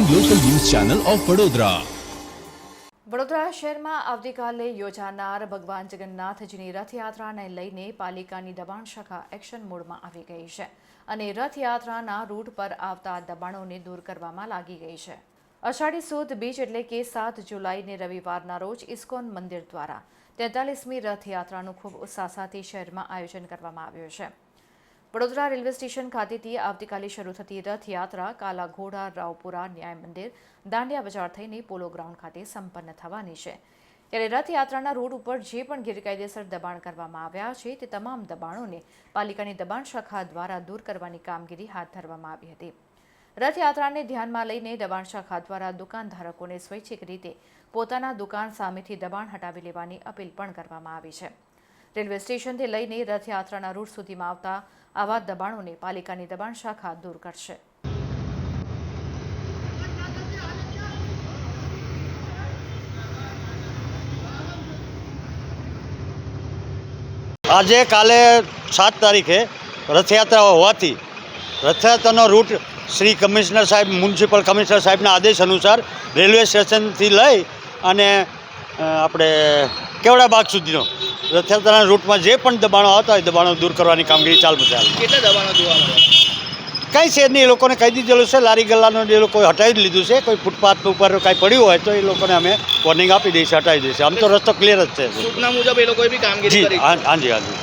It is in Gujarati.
ચેનલ ઓફ વડોદરા વડોદરા શહેરમાં આવતીકાલે યોજાનાર ભગવાન જગન્નાથજીની રથયાત્રાને લઈને પાલિકાની દબાણ શાખા એક્શન મોડમાં આવી ગઈ છે અને રથયાત્રાના રૂટ પર આવતા દબાણોને દૂર કરવામાં લાગી ગઈ છે. અષાઢી સુદ બીજ એટલે કે સાત જુલાઈને રવિવારના રોજ ઇસ્કોન મંદિર દ્વારા તેતાલીસમી રથયાત્રાનું ખૂબ ઉત્સાહ સાથે શહેરમાં આયોજન કરવામાં આવ્યું છે. વડોદરા રેલવે સ્ટેશન ખાતેથી આવતીકાલે શરૂ થતી રથયાત્રા કાલા ઘોડા રાવપુરા, ન્યાય મંદિર, દાંડિયા બજાર થઈને પોલો ગ્રાઉન્ડ ખાતે સંપન્ન થવાની છે. ત્યારે રથયાત્રાના રોડ ઉપર જે પણ ગેરકાયદેસર દબાણ કરવામાં આવ્યા છે, તે તમામ દબાણોને પાલિકાની દબાણ શાખા દ્વારા દૂર કરવાની કામગીરી હાથ ધરવામાં આવી હતી. રથયાત્રાને ધ્યાનમાં લઈને દબાણ શાખા દ્વારા દુકાનધારકોને સ્વૈચ્છિક રીતે પોતાના દુકાન સામેથી દબાણ હટાવી લેવાની અપીલ પણ કરવામાં આવી છે. રેલવે સ્ટેશનથી લઈને રથયાત્રાના રૂટ સુધીમાં આવતા આવા દબાણોને પાલિકાની દબાણ શાખા દૂર કરશે. આજે કાલે સાત તારીખે રથયાત્રા હોવાથી રથયાત્રાનો રૂટ શ્રી કમિશનર સાહેબ, મ્યુનિસિપલ કમિશનર સાહેબના આદેશ અનુસાર રેલવે સ્ટેશનથી લઈ અને આપણે કેવડા બાગ સુધીનો? રથયાત્રાના રૂટમાં જે પણ દબાણો આવતા હોય દબાણો દૂર કરવાની કામગીરી ચાલુ છે કેટલા દબાણો કંઈ છે નહીં એ લોકોને કહી દીધેલું છે લારી ગલ્લાનું એ લોકોએ હટાવી જ લીધું છે કોઈ ફૂટપાથ ઉપર કાંઈ પડ્યું હોય તો એ લોકોને અમે વોર્નિંગ આપી દઈશું હટાવી દઈશું આમ તો રસ્તો ક્લિયર જ છે. સૂચના મુજબ એ લોકોએ બી કામગીરી કરી હાજી હાજી